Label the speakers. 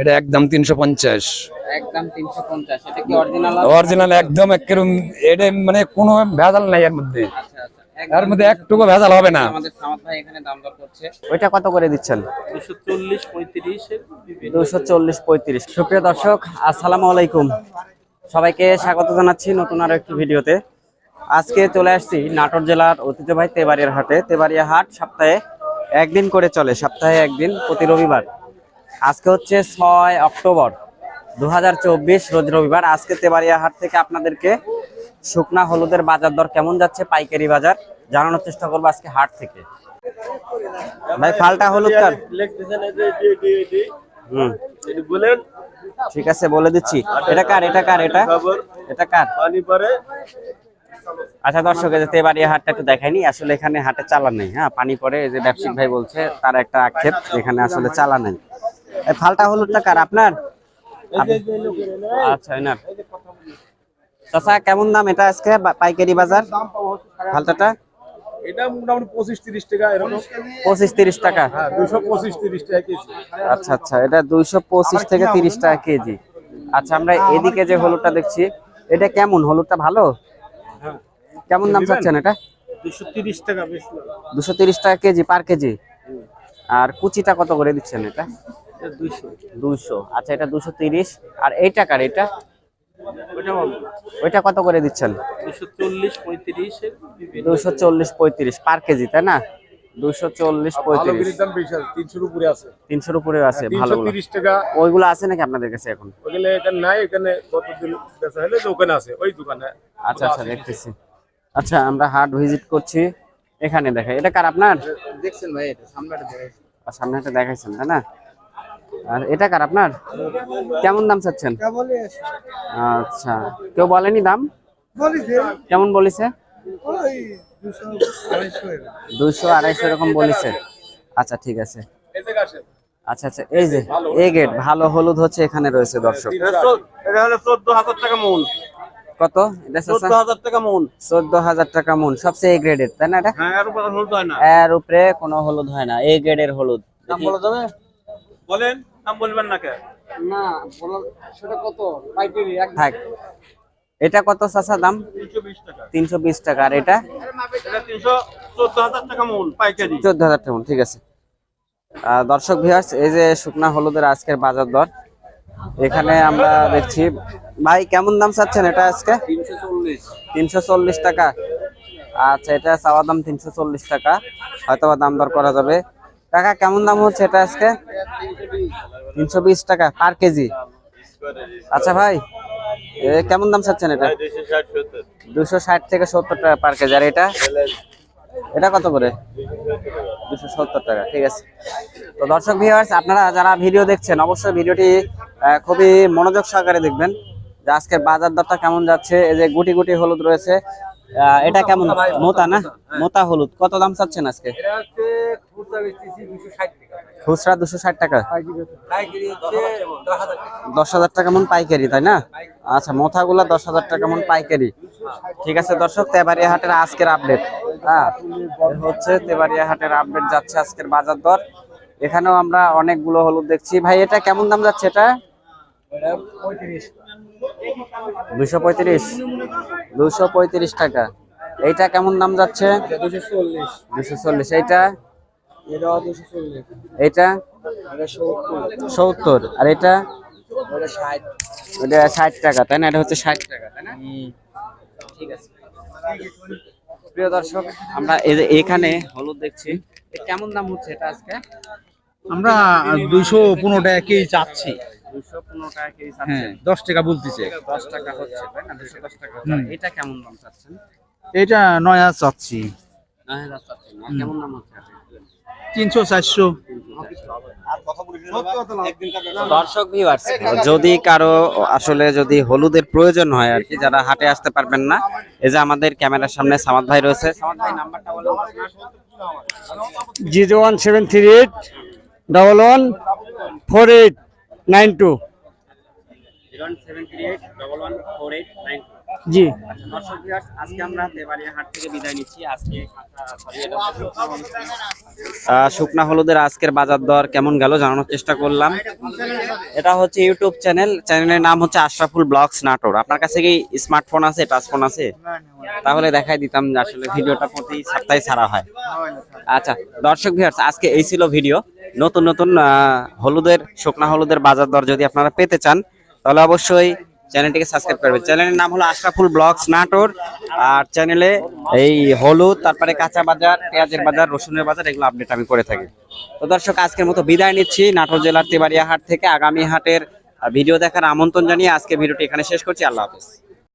Speaker 1: এটা একদম তিনশো পঞ্চাশ।
Speaker 2: একদম তিনশো পঞ্চাশ এটা কি অরিজিনাল
Speaker 1: অরিজিনাল একদম একরকম এটা মানে কোনো ভেজাল নাই এর মধ্যে।
Speaker 2: আচ্ছা আচ্ছা
Speaker 1: এর মধ্যে একটুকু ভেজাল হবে না।
Speaker 2: আমাদের সামাদ ভাই এখানে দাম দর করছে।
Speaker 3: ওইটা কত করে দিচ্ছেন?
Speaker 4: দুশো চল্লিশ পঁয়ত্রিশ
Speaker 3: দুশো চল্লিশ পঁয়ত্রিশ। সুপ্রিয় দর্শক আসসালামু আলাইকুম। সবাইকে স্বাগত জানাচ্ছি নতুন আরও একটি ভিডিওতে। আজকে চলে আসছি নাটোর জেলার ঐতিহ্যবাহী তেবাড়িয়ার হাটে। তেবাড়িয়া হাট সপ্তাহে একদিন করে চলে সপ্তাহে একদিন প্রতি রবিবার। আজকে হচ্ছে ছয় অক্টোবর দু হাজার চব্বিশ, রোজ রবিবার। আজকে তেবাড়িয়া হাট থেকে আপনাদেরকে শুকনা হলুদের বাজার দর কেমন যাচ্ছে পাইকারি বাজার জানানোর চেষ্টা করব আজকে হাট থেকে। ভাই, ফালটা হলুদ কার? ঠিক আছে, বলে দিচ্ছি। এটা কার এটা কার, এটা? এটা কার?
Speaker 4: পরে
Speaker 3: আচ্ছা দর্শক, এই যে তেবাড়িয়া হাটটা একটু দেখাইনি আসলে এখানে হাটে চালা নেই হ্যাঁ? পানি এই যে ব্যবসায়িক ভাই বলছে, তার একটা আক্ষেপ এখানে আসলে চালা নেই। ফালটা হলুদটা কার আপনার? আচ্ছা এনার। চাচা কেমন দাম এটা আজকে পাইকারি বাজার? ফালটাটা
Speaker 4: এটা মোটামুটি পঁচিশ তিরিশ টাকা এরকম।
Speaker 3: পঁচিশ তিরিশ টাকা?
Speaker 4: হ্যাঁ পঁচিশ তিরিশ টাকা কেজি।
Speaker 3: আচ্ছা আচ্ছা এটা দুইশো পঁচিশ থেকে তিরিশ টাকা কেজি। আচ্ছা আমরা এদিকে যে হলুদটা দেখছি এটা কেমন? হলুদটা ভালো? কেমন দাম চাচ্ছেন এটা?
Speaker 4: দুশো তিরিশ টাকা
Speaker 3: কেজি পার কেজি? আর কুচিটা কত করে দিচ্ছেন এটা? আচ্ছা এটা দুশো তিরিশ। আর এই টাকার এটা?
Speaker 4: ওইটা
Speaker 3: কত করে দিচ্ছেন?
Speaker 4: দুশো চল্লিশ পঁয়ত্রিশ
Speaker 3: দুশো চল্লিশ পঁয়ত্রিশ পার কেজি তাই না? দুশো চল্লিশ
Speaker 4: ভালো
Speaker 3: পঁয়ত্রিশ।
Speaker 4: বিড়ির দাম বেশি আছে তিনশোর উপরে আছে।
Speaker 3: উপরে আছে ভালো
Speaker 4: টাকা।
Speaker 3: ওইগুলো আছে নাকি আপনাদের কাছে এখন?
Speaker 4: ওখানে এখানে নাই এখানে কতদিন বেচা হলে দোকানে আছে ওই দোকানে।
Speaker 3: আচ্ছা আচ্ছা দেখতেছি। আচ্ছা আমরা হাট ভিজিট করছি। এখানে দেখা এটা কার আপনার?
Speaker 2: দেখছেন ভাই এটা সামনেটা
Speaker 3: সামনে দেখাইছেন তাই না? আর এটা কার আপনার? কেমন দাম চাচ্ছেন? আচ্ছা কেউ বলেনি দাম? কেমন বলেছে? দুইশো আড়াইশো এরকম। বলেছে। আচ্ছা ঠিক আছে।
Speaker 4: এই
Speaker 3: আচ্ছা আচ্ছা এই যে এ গেট ভালো হলুদ হচ্ছে এখানে রয়েছে দর্শক।
Speaker 4: এটা হলো চোদ্দ হাজার টাকা মন
Speaker 3: কত? এটা
Speaker 4: টাকা মন
Speaker 3: চোদ্দ হাজার টাকা মন সবচেয়ে এ গ্রেডের তাই না এটা?
Speaker 4: হ্যাঁ এর উপর হলুদ হয় না।
Speaker 3: এর উপরে কোনো হলুদ হয় না এ গ্রেডের হলুদ।
Speaker 4: নাম বলা যাবে। বলেন নাম বলবেন না কে?
Speaker 2: না বলো সেটা কত? পাইকারি এক
Speaker 3: থাক। এটা কত চাচা দাম?
Speaker 4: তিনশো বিশ টাকা।
Speaker 3: আর এটা?
Speaker 4: চোদ্দ হাজার টাকা মন
Speaker 3: ঠিক আছে। আহ, দর্শক ভিউয়ার্স এই যে শুকনা হলুদের আজকের বাজার দর এখানে আমরা দেখছি। ভাই কেমন দাম চাচ্ছেন এটা আজকে?
Speaker 2: তিনশো চল্লিশ।
Speaker 3: তিনশো চল্লিশ টাকা। আচ্ছা এটা চাওয়া দাম তিনশো চল্লিশ টাকা। হয়তো বা দাম দর করা যাবে। টাকা কেমন দাম হচ্ছে এটা আজকে? তিনশো বিশ টাকা পার কেজি। আচ্ছা ভাই কেমন দাম চাচ্ছেন এটা? দুশো ষাট থেকে সত্তর টাকা পার কেজি। আর এটা? এটা কত করে? দুশো সত্তর টাকা, ঠিক আছে। তো দর্শক ভিউয়ার্স আপনারা যারা ভিডিও দেখছেন, অবশ্যই ভিডিওটি খুবই মনোযোগ সহকারে দেখবেন যে আজকের বাজার দরটা কেমন যাচ্ছে। এই যে গুটি গুটি হলুদ রয়েছে এটা কেমন? মোতা না? মোতা হলুদ। কত দাম চাচ্ছেন আজকে?
Speaker 2: খুচরা দুশো ষাট টাকা।
Speaker 3: দুশো
Speaker 2: হাজার টাকা
Speaker 3: মন পাইকারি, তাই না? আচ্ছা মোথাগুলো দশ হাজার টাকা মন পাইকারি। ঠিক আছে, দর্শক, তেবাড়িয়া হাটের আজকের আপডেট হ্যাঁ হচ্ছে তেবাড়িয়া হাটের আপডেট যাচ্ছে আজকের বাজার দর। এখানেও আমরা অনেকগুলো হলুদ দেখছি। ভাই, এটা কেমন দাম যাচ্ছে এটা? দুশো পঁয়ত্রিশ। দুশো পঁয়ত্রিশ টাকা। এইটা কেমন দাম যাচ্ছে?
Speaker 2: দুশো চল্লিশ।
Speaker 3: দুশো চল্লিশ। এইটা
Speaker 2: এটাও দুশো চল্লিশ
Speaker 3: এইটা
Speaker 2: এটা সত্তর।
Speaker 3: আর এটা? ওটা ষাট। টাকা তাই না? এটা হচ্ছে ষাট টাকা তাই না? ঠিক আছে। প্রিয় দর্শক আমরা এই এখানে হলুদ দেখছি কেমন দাম হচ্ছে এটা আজকে?
Speaker 5: আমরা দুইশো পনেরো টাকা কেজি চাচ্ছি।
Speaker 3: দুশো পনেরো কেজি
Speaker 5: হ্যাঁ দশ টাকা বলতেছে।
Speaker 3: দশ টাকা হচ্ছে তাই না? দুশো দশ টাকা এটা কেমন দাম চাচ্ছেন?
Speaker 5: এটা নয় হাজার চাচ্ছি।
Speaker 3: নয় হাজার চাচ্ছেন কেমন দাম হচ্ছে
Speaker 5: তিনশো চারশো।
Speaker 3: দর্শক ভিউয়ার্স যদি কারও আসলে যদি হলুদের প্রয়োজন হয় আর কি যারা হাটে আসতে পারবেন না এই যে আমাদের ক্যামেরার সামনে সামাদ ভাই রয়েছে। সামাদ ভাই নাম্বারটা বলুন
Speaker 6: zero one seven three eight double one four eight nine two.
Speaker 3: Zero seven three eight double one four eight nine
Speaker 6: জি।
Speaker 3: দর্শক viewers, আজকে আমরা দেবালিয়া হাট থেকে বিদায় নিচ্ছি। আজকে শুকনা হলুদের আজকের বাজার দর কেমন গেল জানানোর চেষ্টা করলাম। এটা হচ্ছে ইউটিউব চ্যানেল। চ্যানেলের নাম হচ্ছে আশরাফুল ব্লগস নাটোর। আপনার কাছে কি স্মার্টফোন আছে টাচ ফোন আছে? তাহলে দেখাই দিতাম যে আসলে ভিডিওটা প্রতি সপ্তাহে ছাড়া হয়। আচ্ছা দর্শক ভিউয়ার্স আজকে এই ছিল ভিডিও। নতুন নতুন হলুদের শুকনা হলুদের বাজার দর যদি আপনারা পেতে চান তাহলে অবশ্যই চ্যানেলটিকে সাবস্ক্রাইব করবেন চ্যানেলের নাম হলো আশরাফুল ব্লগস নাটোর। আর চ্যানেলে এই হলুদ, তারপরে কাঁচা বাজার, পেঁয়াজের বাজার, রসুনের বাজার, এগুলো আপডেট আমি করে থাকি। তো দর্শক, আজকের মতো বিদায় নিচ্ছি। নাটোর জেলার তেবাড়িয়া হাট থেকে আগামী হাটের ভিডিও দেখার আমন্ত্রণ জানিয়ে আজকে ভিডিওটি এখানে শেষ করছি। আল্লাহ হাফেজ।